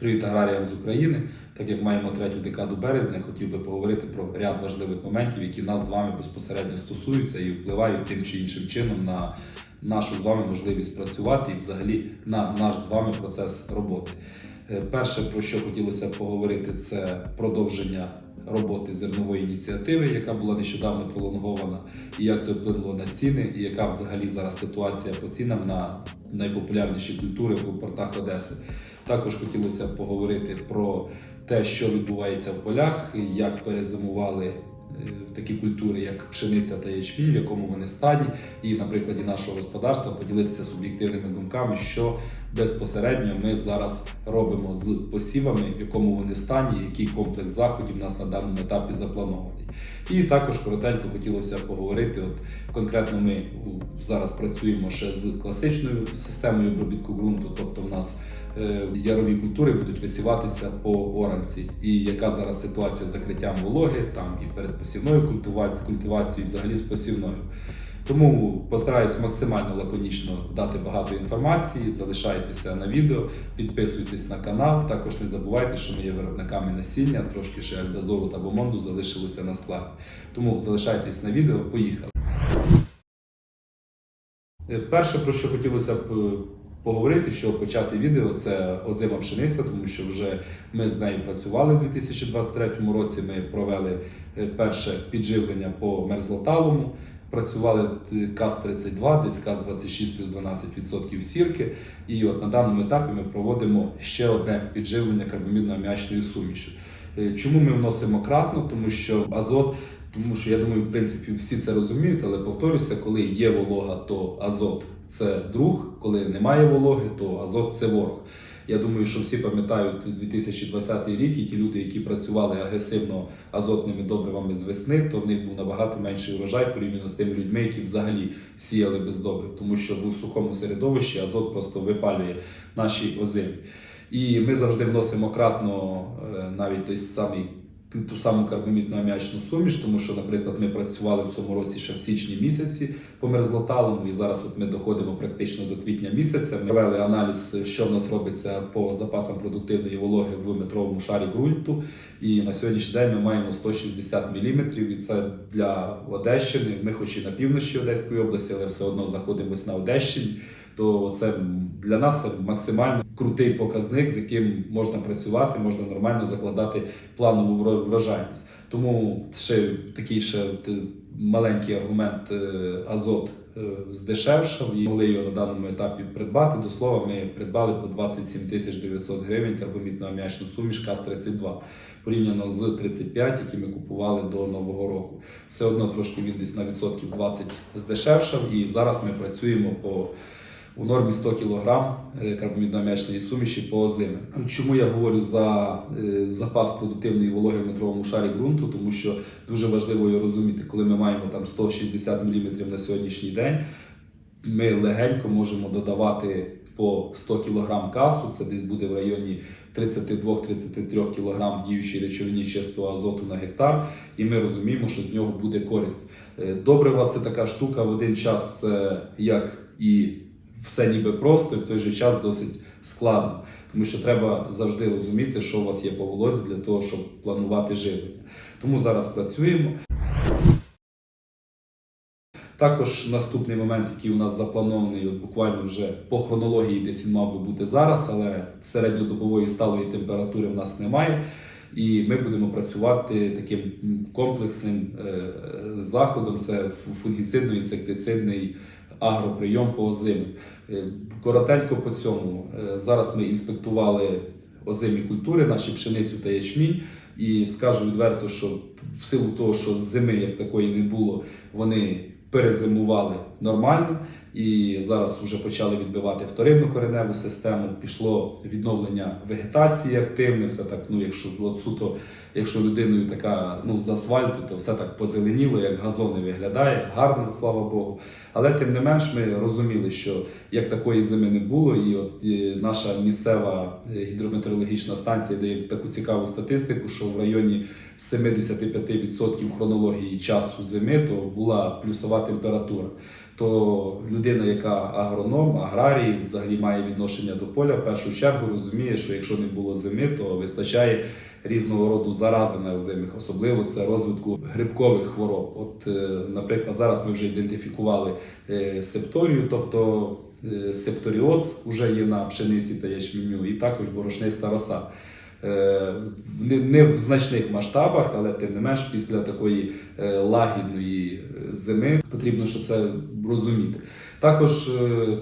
Привіт аграріям з України. Так як маємо третю декаду березня, хотів би поговорити про ряд важливих моментів, які нас з вами безпосередньо стосуються і впливають тим чи іншим чином на нашу з вами можливість працювати і взагалі на наш з вами процес роботи. Е, Перше, про що хотілося поговорити, це продовження роботи зернової ініціативи, яка була нещодавно пролонгована, і як це вплинуло на ціни, і яка взагалі зараз ситуація по цінам на найпопулярніші культури в портах Одеси. Також хотілося поговорити про те, що відбувається в полях, як перезимували такі культури, як пшениця та ячмінь, в якому вони стані, і на прикладі нашого господарства поділитися суб'єктивними думками, що безпосередньо ми зараз робимо з посівами, в якому вони стані, який комплекс заходів у нас на даному етапі запланований. І також коротенько хотілося поговорити. От конкретно ми зараз працюємо ще з класичною системою обробітку ґрунту, тобто в нас е, ярові культури будуть висіватися по оранці. І яка зараз ситуація з закриттям вологи, там і перед посівною культивацією, культивацією, взагалі з посівною. Тому постараюсь максимально лаконічно дати багато інформації. Залишайтеся на відео, підписуйтесь на канал. Також не забувайте, що ми є виробниками насіння, трошки ще альдазору та бомонду залишилося на складі. Тому залишайтесь на відео, поїхали. Е, Перше, про що хотілося б е, поговорити, що почати відео, це озима пшениця, тому що вже ми з нею працювали у 2023 році. Ми провели е, перше підживлення по мерзлоталому. Працювали КАЗ-32, десь КАЗ-26 плюс 12% сірки. І от на даному етапі ми проводимо ще одне підживлення карбамідно-аміачною сумішю. Е, Чому ми вносимо кратно? Тому що азот, тому що я думаю, в принципі, всі це розуміють, але повторюся, коли є волога, то азот це друг, коли немає вологи, то азот це ворог. Я думаю, що всі пам'ятають 2020 рік, і ті люди, які працювали агресивно азотними добривами з весни, то в них був набагато менший урожай порівняно з тими людьми, які взагалі сіяли без добрив, тому що в сухому середовищі азот просто випалює наші озимі. І ми завжди вносимо кратно е, навіть той самий ту саму карбамідну аміачну суміш, тому що, наприклад, ми працювали в цьому році ще в січні місяці по мерзлоталому, і зараз от ми доходимо практично до квітня місяця. Ми провели аналіз, що в нас робиться по запасам продуктивної вологи в метровому шарі ґрунту. І на сьогоднішній день ми маємо 160 мм, і це для Одещини. Ми, хоч і на півночі Одеської області, але все одно знаходимося на Одещині. То це для нас це максимально крутий показник, з яким можна працювати, можна нормально закладати планову вро- врожайність. Тому ще такий ще маленький аргумент е, азот е, здешевшав і могли його на даному етапі придбати. До слова, ми придбали по 27 тисяч 900 гривень карбамідну аміачну суміш КАЗ-32 порівняно з 35, які ми купували до нового року. Все одно трошки він десь на відсотків 20 здешевшав, і зараз ми працюємо по у нормі 100 кг карбамідно-аміачної суміші по озимі. Чому я говорю за е, запас продуктивної вологи в метровому шарі ґрунту? Тому що дуже важливо розуміти, коли ми маємо там 160 мм на сьогоднішній день, ми легенько можемо додавати по 100 кг касу, це десь буде в районі 32-33 кг в діючій речовині чистого азоту на гектар, і ми розуміємо, що з нього буде користь. Е, Добрива це така штука в один час, е, як і все ніби просто, і в той же час досить складно, тому що треба завжди розуміти, що у вас є по волозі для того, щоб планувати живлення. Тому зараз працюємо. Також наступний момент, який у нас запланований, от буквально вже по хронології, десь він мав би бути зараз, але середньодобової сталої температури в нас немає. І ми будемо працювати таким комплексним е, заходом: це фу- фунгіцидно-інсектицидний агроприйом по озимі. Е, Коротенько по цьому. Е, Зараз ми інспектували озимі культури, наші пшеницю та ячмінь. І скажу відверто, що в силу того, що зими як такої не було, вони перезимували нормально. І зараз вже почали відбивати вторинну кореневу систему. Пішло відновлення вегетації активне. Все так, ну якщо от суто, якщо людиною така ну з асфальту, то все так позеленіло, як газони виглядає, гарно, слава Богу. Але тим не менш, ми розуміли, що як такої зими не було, і от е, наша місцева е, гідрометеорологічна станція дає таку цікаву статистику, що в районі 75% хронології часу зими то була плюсова температура. То людина, яка агроном, аграрій, взагалі має відношення до поля, в першу чергу розуміє, що якщо не було зими, то вистачає різного роду зарази на озимих, особливо це розвитку грибкових хвороб. От, е, наприклад, зараз ми вже ідентифікували е, септорію, тобто е, септоріоз вже є на пшениці та ячменю, і також борошниста роса. Е, Не, в значних масштабах, але тим не менш після такої е, лагідної е, зими потрібно що це розуміти. Також,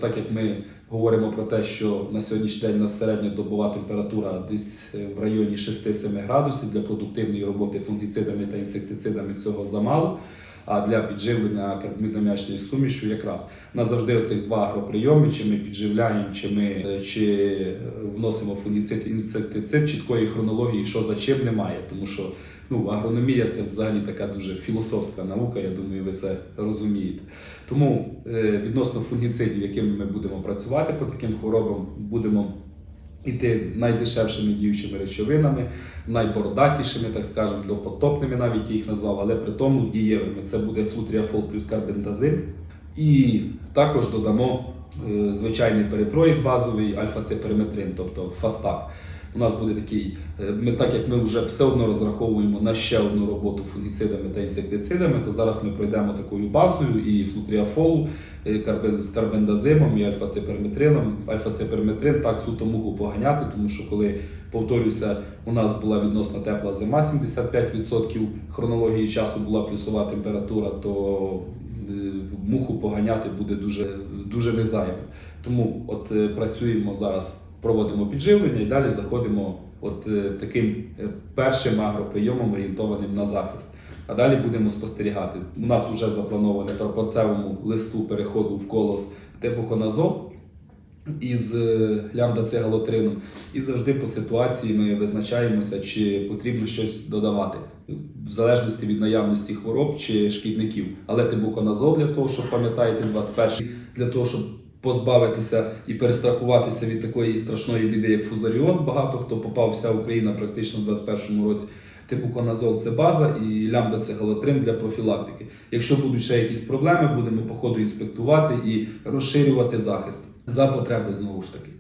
так як ми говоримо про те, що на сьогоднішній день у нас середня добова температура десь в районі 6-7 градусів для продуктивної роботи фунгіцидами та інсектицидами цього замало. А для підживлення карбамідом'ячною сумішю якраз у нас завжди оцих два агроприйоми, чи ми підживляємо, чи ми е, чи е, вносимо фунгіцид інсектицид, чіткої хронології, що за чим немає. Тому що ну, агрономія це взагалі така дуже філософська наука, я думаю, ви це розумієте. Тому е, відносно фунгіцидів, якими ми будемо працювати по таким хворобам, будемо іти найдешевшими діючими речовинами, найбородатішими, так скажемо, допотопними навіть я їх назвав, але при тому дієвими. Це буде флутріафол плюс карбентазин. І також додамо е, звичайний перитроїд базовий альфа-ципериметрин, тобто фастак. У нас буде такий, е, ми так як ми вже все одно розраховуємо на ще одну роботу фунгіцидами та інсектицидами, то зараз ми пройдемо такою базою і флутріафолу е, з карбендазимом і альфа-ципериметрином. Альфа-ципериметрин так суто мугу поганяти, тому що коли повторюся, у нас була відносно тепла зима, 75% хронології часу була плюсова температура, то е, муху поганяти буде дуже, дуже незайво. Тому от працюємо зараз, проводимо підживлення і далі заходимо от е, таким е, першим агроприйомом, орієнтованим на захист. А далі будемо спостерігати. У нас вже заплановане по порцевому листу переходу в колос тепоконазол із е, лямбда-цигалотрину. І завжди по ситуації ми визначаємося, чи потрібно щось додавати, в залежності від наявності хвороб чи шкідників. Але тибуконазол для того, щоб пам'ятаєте, 21 для того, щоб позбавитися і перестрахуватися від такої страшної біди, як фузаріоз. Багато хто попав вся Україна практично в 21 році. Типуконазол це база і лямбда це галатрин для профілактики. Якщо будуть ще якісь проблеми, будемо по ходу інспектувати і розширювати захист за потреби знову ж таки.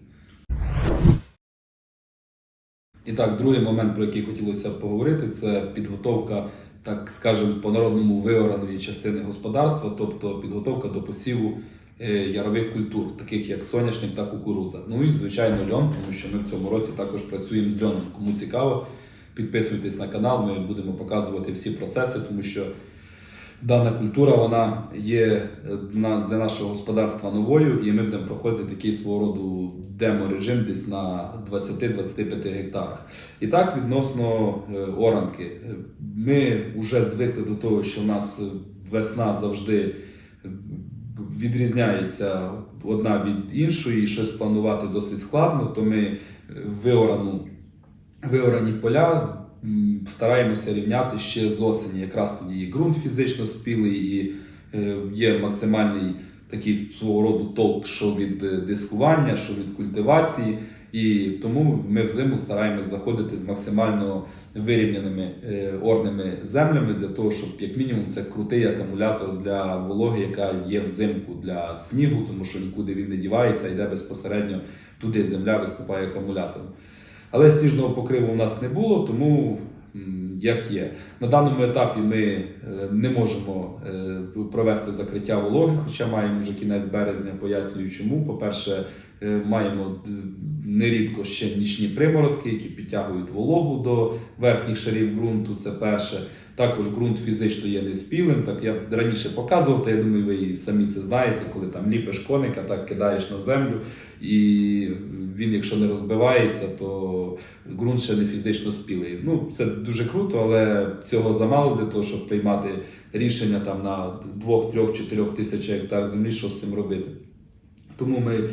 І так, другий момент, про який хотілося б поговорити, це підготовка, так скажемо, по-народному виораної частини господарства, тобто підготовка до посіву ярових культур, таких як соняшник та кукурудза. Ну і звичайно льон, тому що ми в цьому році також працюємо з льоном. Кому цікаво, підписуйтесь на канал, ми будемо показувати всі процеси, тому що дана культура вона є е, для нашого господарства новою, і ми будемо проходити такий свого роду демо-режим десь на 20-25 гектарах. І так, відносно е, оранки, Е, ми вже звикли до того, що в нас е, весна завжди е, відрізняється одна від іншої, і щось планувати досить складно, то ми е, виорану, виорані поля стараємося рівняти ще з осені. Якраз тоді і ґрунт фізично спілий, і е, є максимальний такий свого роду толк, що від е, дискування, що від культивації. І тому ми взиму стараємось заходити з максимально вирівняними е, орними землями для того, щоб як мінімум це крутий акумулятор для вологи, яка є взимку для снігу, тому що нікуди він не дівається, йде безпосередньо туди земля виступає акумулятором. Але сніжного покриву у нас не було, тому як є. На даному етапі ми е, не можемо е, провести закриття вологи, хоча маємо вже кінець березня, пояснюю чому. По-перше, маємо нерідко ще нічні приморозки, які підтягують вологу до верхніх шарів ґрунту. Це перше. Також ґрунт фізично є неспілим. Так я раніше показував, та я думаю, ви і самі це знаєте, коли там ліпиш коника, так кидаєш на землю, і він, якщо не розбивається, то ґрунт ще не фізично спілий. Ну, це дуже круто, але цього замало для того, щоб приймати рішення там на 2, 3, 4 тисяч гектар землі, що з цим робити. Тому ми е,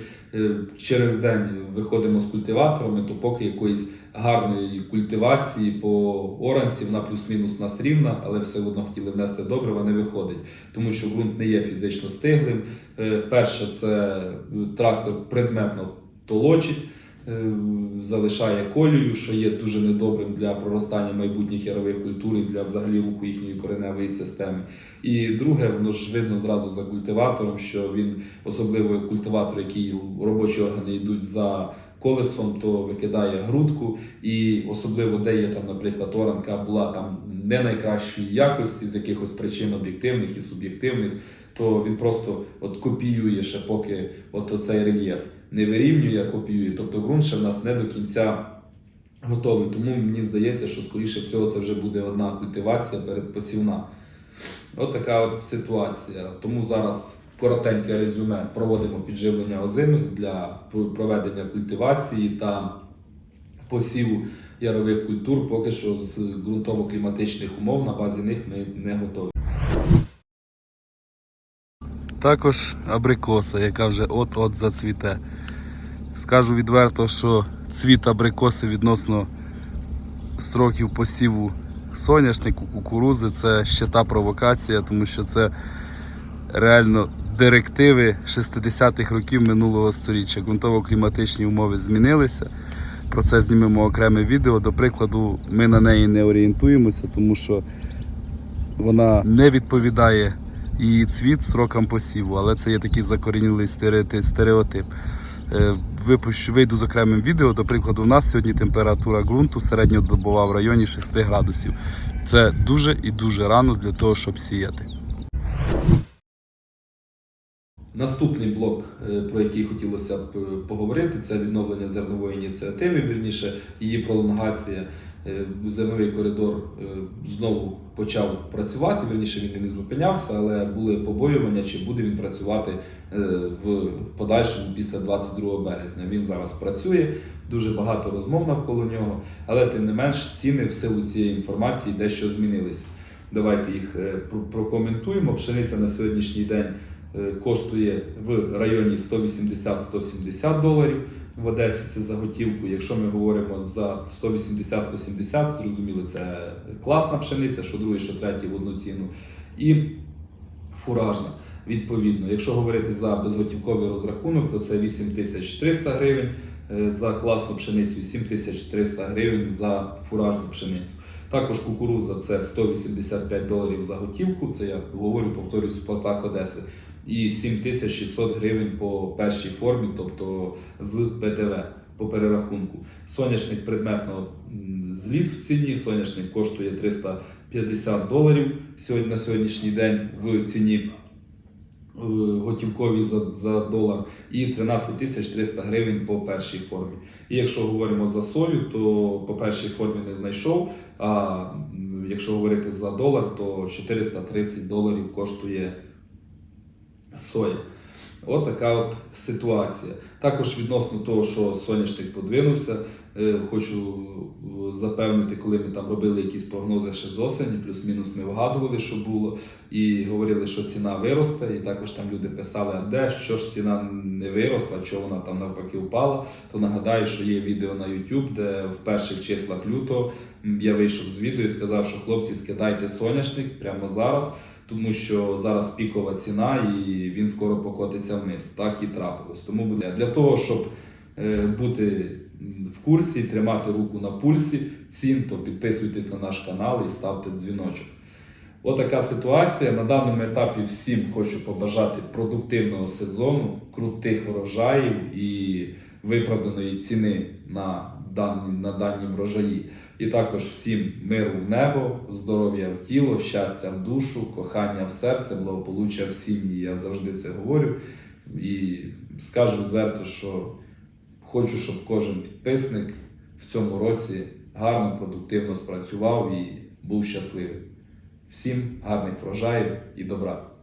через день виходимо з культиваторами, то поки якоїсь гарної культивації по оранці, вона плюс-мінус нас рівна, але все одно хотіли внести добрива, не виходить, тому що ґрунт не є фізично стиглим. Е, Перше, це трактор предметно толочить. Е, залишає колію, що є дуже недобрим для проростання майбутніх ярових культур і для взагалі руху їхньої кореневої системи. І друге, воно ж видно зразу за культиватором, що він, особливо культиватор, який робочі органи йдуть за колесом, то викидає грудку, і особливо де є там, наприклад, оранка була там не найкращої якості з якихось причин об'єктивних і суб'єктивних, то він просто от копіює ще поки от цей рельєф не вирівнює, а копіює. Тобто ґрунт ще в нас не до кінця готовий. Тому мені здається, що скоріше всього це вже буде одна культивація передпосівна. От така от ситуація. Тому зараз коротеньке резюме проводимо підживлення озимих для проведення культивації та посіву ярових культур. Поки що з ґрунтово-кліматичних умов на базі них ми не готові. Також абрикоса, яка вже от-от зацвіте. Скажу відверто, що цвіт абрикоси відносно строків посіву соняшнику, кукурузи це ще та провокація, тому що це реально директиви 60-х років минулого століття. Ґрунтово-кліматичні умови змінилися. Про це знімемо окреме відео. До прикладу, ми на неї не орієнтуємося, тому що вона не відповідає її цвіт срокам посіву, але це є такий закорінілий стереотип. Е, Випущу, вийду з окремим відео. До прикладу, у нас сьогодні температура ґрунту середньодобова в районі 6 градусів. Це дуже і дуже рано для того, щоб сіяти. Наступний блок, е, про який хотілося б е, поговорити, це відновлення зернової ініціативи, вірніше її пролонгація. Зерновий коридор знову почав працювати. Вірніше він не зупинявся, але були побоювання, чи буде він працювати е, в подальшому після 22 березня. Він зараз працює, дуже багато розмов навколо нього, але тим не менш ціни в силу цієї інформації дещо змінилися. Давайте їх е, прокоментуємо. Пшениця на сьогоднішній день коштує в районі 180-170 доларів в Одесі. Це за готівку. Якщо ми говоримо за 180-170, зрозуміло, це класна пшениця, що другий, що третій в одну ціну. І фуражна. Відповідно, якщо говорити за безготівковий розрахунок, то це 8300 гривень е, за класну пшеницю 7300 гривень за фуражну пшеницю. Також кукуруза це 185 доларів за готівку. Це я говорю, повторюсь в платах Одеси. І 7600 гривень по першій формі, тобто з ПДВ по перерахунку. Соняшник предметно зліз в ціні. Соняшник коштує 350 доларів сьогодні на сьогоднішній день в ціні е, готівковій за, за долар і 13 тисяч 300 гривень по першій формі. І якщо говоримо за сою, то по першій формі не знайшов. А якщо говорити за долар, то 430 доларів коштує соя. От така от ситуація. Також відносно того, що соняшник подвинувся, е, хочу е, запевнити, коли ми там робили якісь прогнози ще з осені, плюс-мінус ми вгадували, що було, і говорили, що ціна виросте. І також там люди писали, а де що ж ціна не виросла, чого вона там навпаки впала. То нагадаю, що є відео на YouTube, де в перших числах лютого я вийшов з відео і сказав, що хлопці, скидайте соняшник прямо зараз тому що зараз пікова ціна і він скоро покотиться вниз. Так і трапилось. Тому буде для того, щоб е, бути в курсі, тримати руку на пульсі цін, то підписуйтесь на наш канал і ставте дзвіночок. Отака ситуація. На даному етапі всім хочу побажати продуктивного сезону, крутих врожаїв і виправданої ціни на дані, на дані врожаї. І також всім миру в небо, здоров'я в тіло, щастя в душу, кохання в серце, благополуччя в сім'ї. Я завжди це говорю. І скажу відверто, що хочу, щоб кожен підписник в цьому році гарно, продуктивно спрацював і був щасливий. Всім гарних врожаїв і добра!